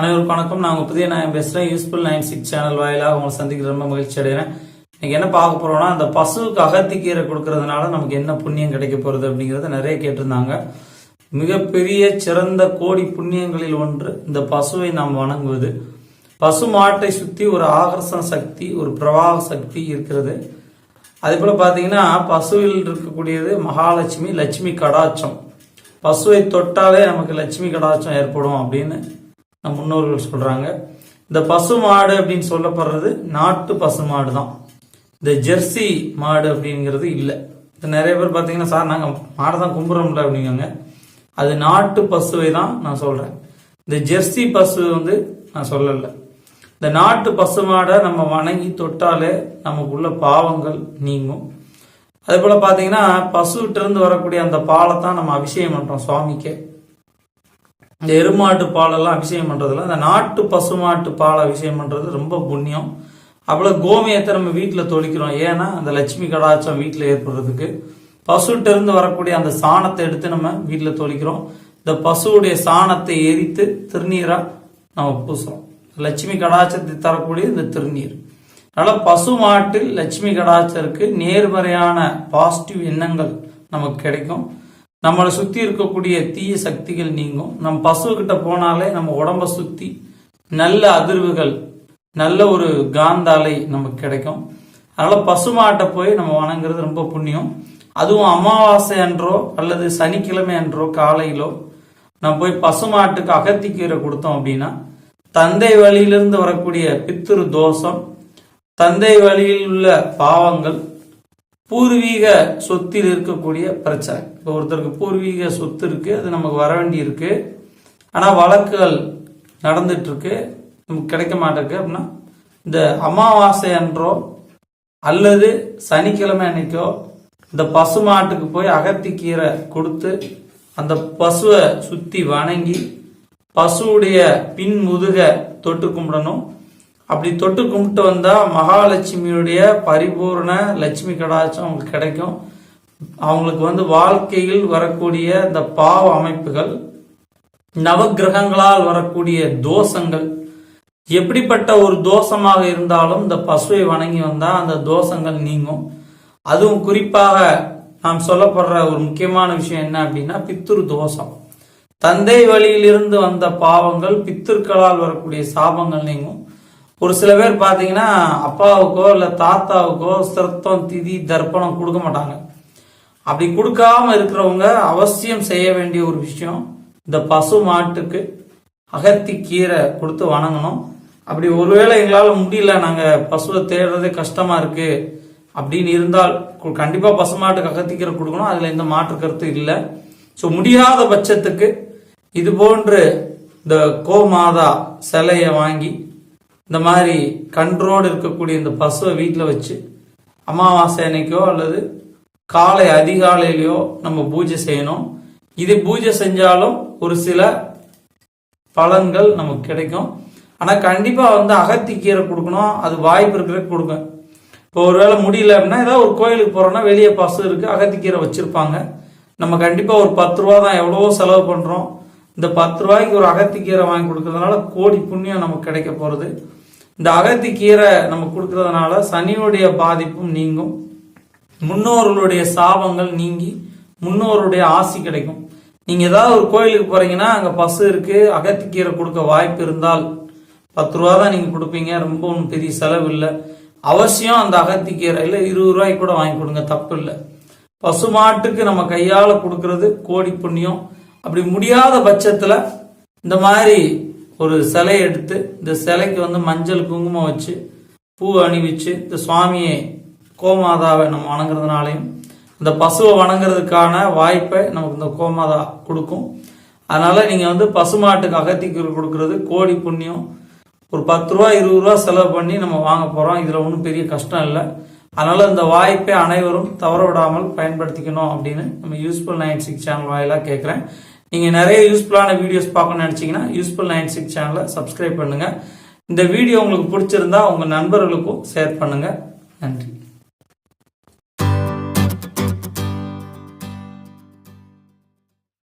அனைவருக்கும் வணக்கம். நான் புதிய நான் பேசுறேன். யூஸ்ஃபுல் நைன் சிக்ஸ் சேனல் வாயிலாக உங்களை சந்திக்க ரொம்ப மகிழ்ச்சி அடைகிறேன். இன்னைக்கு என்ன பார்க்க போறோம்னா அந்த பசுவுக்கு அகத்திக்கீரை கொடுக்கறதுனால நமக்கு என்ன புண்ணியம் கிடைக்க போறது அப்படிங்கறத நிறைய கேட்டிருந்தாங்க. மிகப்பெரிய சிறந்த கோடி புண்ணியங்களில் ஒன்று இந்த பசுவை நாம் வணங்குவது. பசு மாட்டை சுத்தி ஒரு ஆகர்ஷண சக்தி ஒரு பிரவாக சக்தி இருக்கிறது. அதே போல பாத்தீங்கன்னா பசுவில் இருக்கக்கூடியது மகாலட்சுமி லட்சுமி கடாட்சம். பசுவை தொட்டாலே நமக்கு லட்சுமி கடாட்சம் ஏற்படும் அப்படின்னு நம் முன்னோர்கள் சொல்றாங்க. இந்த பசு மாடு அப்படின்னு சொல்லப்படுறது நாட்டு பசு மாடு தான் இந்த ஜெர்சி மாடு அப்படிங்கிறது இல்லை. இப்போ நிறைய பேர் பார்த்தீங்கன்னா சார் நாங்கள் மாடை தான் கும்புறோம்ல அப்படிங்காங்க. அது நாட்டு பசுவை தான் நான் சொல்றேன். இந்த ஜெர்சி பசு வந்து நான் சொல்லலை. இந்த நாட்டு பசு மாடை நம்ம வணங்கி தொட்டாலே நமக்குள்ள பாவங்கள் நீங்கும். அதே போல பார்த்தீங்கன்னா பசுகிட்ட இருந்து வரக்கூடிய அந்த பாலை தான் நம்ம அபிஷேகம் பண்ணுறோம் சுவாமிக்கு. இந்த எருமாட்டு பாலெல்லாம் அபிஷேகம் பண்ணுறதுல இந்த நாட்டு பசுமாட்டு பால் அபிஷேகம் பண்ணுறது ரொம்ப புண்ணியம். அவ்வளவு கோமியத்தை நம்ம வீட்டில் தொளிக்கிறோம். ஏன்னா அந்த லட்சுமி கடாச்சம் வீட்டில் ஏற்படுறதுக்கு. பசுட்டிருந்து வரக்கூடிய அந்த சாணத்தை எடுத்து நம்ம வீட்டில் தொளிக்கிறோம். இந்த பசுவுடைய சாணத்தை எரித்து திருநீராக நம்ம பூசுறோம். லட்சுமி கடாச்சத்தை தரக்கூடிய இந்த திருநீர். அதனால் பசு மாட்டில் லட்சுமி கடாச்சருக்கு நேர்மறையான பாசிட்டிவ் எண்ணங்கள் நமக்கு கிடைக்கும். நம்மளை சுத்தி இருக்கக்கூடிய தீய சக்திகள் நீங்கும். நம்ம பசுக்கிட்ட போனாலே நம்ம உடம்ப சுத்தி நல்ல அதிர்வுகள் நல்ல ஒரு காந்தாலை நமக்கு கிடைக்கும். அதனால பசுமாட்டை போய் நம்ம வணங்குறது ரொம்ப புண்ணியம். அதுவும் அமாவாசை அன்றோ அல்லது சனிக்கிழமை அன்றோ காலையிலோ நம்ம போய் பசுமாட்டுக்கு அகத்திக்கீரை கொடுத்தோம் அப்படின்னா தந்தை வழியிலிருந்து வரக்கூடிய பித்திரு தோஷம் தந்தை வழியில் உள்ள பாவங்கள் பூர்வீக சொத்தில் இருக்கக்கூடிய பிரச்சனை. இப்போ ஒருத்தருக்கு பூர்வீக சொத்து இருக்கு அது நமக்கு வர வேண்டி இருக்குது ஆனால் வழக்குகள் நடந்துட்டு இருக்கு நமக்கு கிடைக்க மாட்டேருக்கு. அப்படின்னா இந்த அமாவாசை அன்றோ அல்லது சனிக்கிழமை அன்னைக்கோ இந்த பசு மாட்டுக்கு போய் அகத்திக்கீரை கொடுத்து அந்த பசுவை சுற்றி வணங்கி பசுவுடைய பின் முதுக தொட்டு கும்பிடணும். அப்படி தொட்டு கும்பிட்டு வந்தா மகாலட்சுமியுடைய பரிபூர்ண லட்சுமி கடாச்சம் அவங்களுக்கு கிடைக்கும். அவங்களுக்கு வந்து வாழ்க்கையில் வரக்கூடிய இந்த பாவ அமைப்புகள் நவகிரகங்களால் வரக்கூடிய தோஷங்கள் எப்படிப்பட்ட ஒரு தோஷமாக இருந்தாலும் இந்த பசுவை வணங்கி வந்தா அந்த தோஷங்கள் நீங்கும். அதுவும் குறிப்பாக நாம் சொல்லப்படுற ஒரு முக்கியமான விஷயம் என்ன அப்படின்னா பித்துரு தோஷம். தந்தை வழியிலிருந்து வந்த பாவங்கள் பித்திருக்களால் வரக்கூடிய சாபங்கள் நீங்கும். ஒரு சில பேர் பார்த்தீங்கன்னா அப்பாவுக்கோ இல்லை தாத்தாவுக்கோ சிரத்தம் திதி தர்ப்பணம் கொடுக்க மாட்டாங்க. அப்படி கொடுக்காம இருக்கிறவங்க அவசியம் செய்ய வேண்டிய ஒரு விஷயம் இந்த பசு மாட்டுக்கு அகத்தி கீரை கொடுத்து வணங்கணும். அப்படி ஒருவேளை எங்களால் முடியல நாங்கள் பசுவை தேடுறதே கஷ்டமா இருக்கு அப்படின்னு இருந்தால் கண்டிப்பாக பசு மாட்டுக்கு அகத்திக்கீரை கொடுக்கணும். அதில் எந்த மாற்று கருத்து இல்லை. ஸோ முடியாத பட்சத்துக்கு இது போன்று இந்த கோமாதா சிலையை வாங்கி இந்த மாதிரி கன்றோடு இருக்கக்கூடிய இந்த பசுவை வீட்டில் வச்சு அமாவாசை அன்னைக்கோ அல்லது காலை அதிகாலையிலையோ நம்ம பூஜை செய்யணும். இது பூஜை செஞ்சாலும் ஒரு சில பலன்கள் நமக்கு கிடைக்கும். ஆனால் கண்டிப்பாக வந்து அகத்திக்கீரை கொடுக்கணும். அது வாய்ப்பு இருக்கிற கொடுங்க. இப்போ ஒருவேளை முடியல அப்படின்னா ஏதாவது ஒரு கோயிலுக்கு போகிறோம்னா வெளியே பசு இருக்குது அகத்திக்கீரை வச்சுருப்பாங்க. நம்ம கண்டிப்பாக ஒரு பத்து ரூபா தான் எவ்வளவோ செலவு பண்ணுறோம் இந்த பத்து ரூபாய்க்கு ஒரு அகத்திக்கீரை வாங்கி கொடுக்கறதுனால கோடி புண்ணியம் நமக்கு கிடைக்க போகிறது இந்த அகத்தி கீரை நம்ம கொடுக்கறதுனால சனியுடைய பாதிப்பும் நீங்கும். முன்னோர்களுடைய சாபங்கள் நீங்கி முன்னோருடைய ஆசி கிடைக்கும். நீங்க ஏதாவது ஒரு கோயிலுக்கு போறீங்கன்னா அங்க பசு இருக்கு அகத்திக்கீரை கொடுக்க வாய்ப்பு இருந்தால் பத்து ரூபா தான் நீங்க கொடுப்பீங்க ரொம்ப ஒன்றும் பெரிய செலவு இல்லை. அவசியம் அந்த அகத்திக்கீரை இல்லை இருபது ரூபாய்க்கு கூட வாங்கி கொடுங்க தப்பு இல்லை. பசு மாட்டுக்கு நம்ம கையால கொடுக்கறது கோடி புண்ணியம். அப்படி முடியாத பட்சத்துல இந்த மாதிரி ஒரு சிலை எடுத்து இந்த சிலைக்கு வந்து மஞ்சள் குங்குமம் வச்சு பூ அணிவிச்சு இந்த சுவாமியை கோமாதாவை நம்ம வணங்குறதுனாலையும் இந்த பசுவை வணங்குறதுக்கான வாய்ப்பை நமக்கு இந்த கோமாதா கொடுக்கும். அதனால நீங்க வந்து பசுமாட்டுக்கு அகத்திக்கு கொடுக்கறது கோடி புண்ணியம். ஒரு பத்து ரூபா இருபது ரூபா செலவு பண்ணி நம்ம வாங்க போறோம். இதுல ஒன்றும் பெரிய கஷ்டம் இல்லை. அதனால இந்த வாய்ப்பை அனைவரும் தவற விடாமல் பயன்படுத்திக்கணும் அப்படின்னு நம்ம யூஸ்ஃபுல் நைன் சிக்ஸ் சேனல் வாயிலாக கேட்குறேன் நீங்கள் நிறைய யூஸ்ஃபுல்லான வீடியோஸ் பார்க்கணும்னு நினச்சிங்கன்னா யூஸ்ஃபுல் நைன் சிக்ஸ் சேனலை சப்ஸ்கிரைப் பண்ணுங்கள் இந்த வீடியோ உங்களுக்கு பிடிச்சிருந்தா உங்கள் நண்பர்களுக்கும் ஷேர் பண்ணுங்கள் நன்றி.